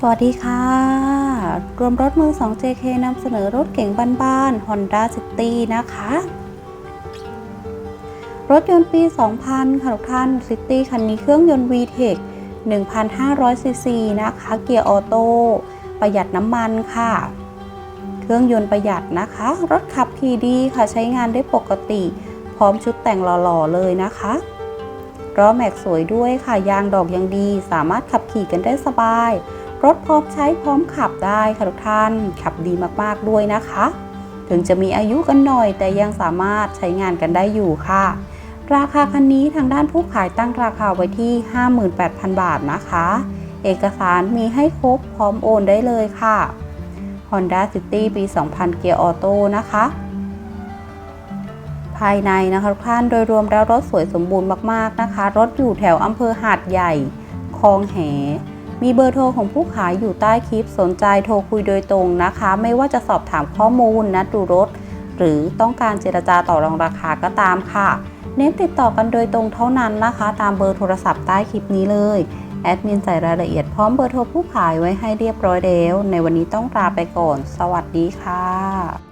สวัสดีค่ะ รวมรถมือ 2 JK นำเสนอรถเก๋งบ้านๆ Honda City นะคะ รถยนต์ปี 2000 ค่ะทุกท่าน City คันนี้เครื่องยนต์ VTEC 1,500ซีซีนะคะ เกียร์ออโต้ ประหยัดน้ำมันค่ะ เครื่องยนต์ประหยัดนะคะ รถขับขี่ดีค่ะ ใช้งานได้ปกติ พร้อมชุดแต่งหล่อๆ เลยนะคะ ล้อแม็กสวยด้วยค่ะ ยางดอกยังดี สามารถขับขี่กันได้สบาย รถพร้อมใช้พร้อมขับได้ค่ะทุกท่าน ขับดีมากๆด้วยนะคะ ถึงจะมีอายุกันหน่อย แต่ยังสามารถใช้งานกันได้อยู่ค่ะ ราคาคันนี้ทางด้านผู้ขายตั้งราคาไว้ที่ 58,000 บาทนะคะ เอกสารมีให้ครบพร้อมโอนได้เลยค่ะ Honda City ปี 2000 เกียร์ออโต้นะคะ ภายในนะคะทุกท่านโดยรวมแล้วรถสวยสมบูรณ์มากๆนะคะ รถอยู่แถวอำเภอหาดใหญ่คลองแห มีเบอร์โทรของผู้ขายอยู่ใต้คลิปสนใจโทรคุยโดยตรงนะคะ ไม่ว่าจะสอบถามข้อมูลนัดดูรถ หรือต้องการเจรจาต่อรองราคาก็ตามค่ะ เน้นติดต่อกันโดยตรงเท่านั้นนะคะ ตามเบอร์โทรศัพท์ใต้คลิปนี้เลยแอดมินใส่รายละเอียดพร้อมเบอร์โทรผู้ขายไว้ให้เรียบร้อยแล้ว ในวันนี้ต้องลาไปก่อน สวัสดีค่ะ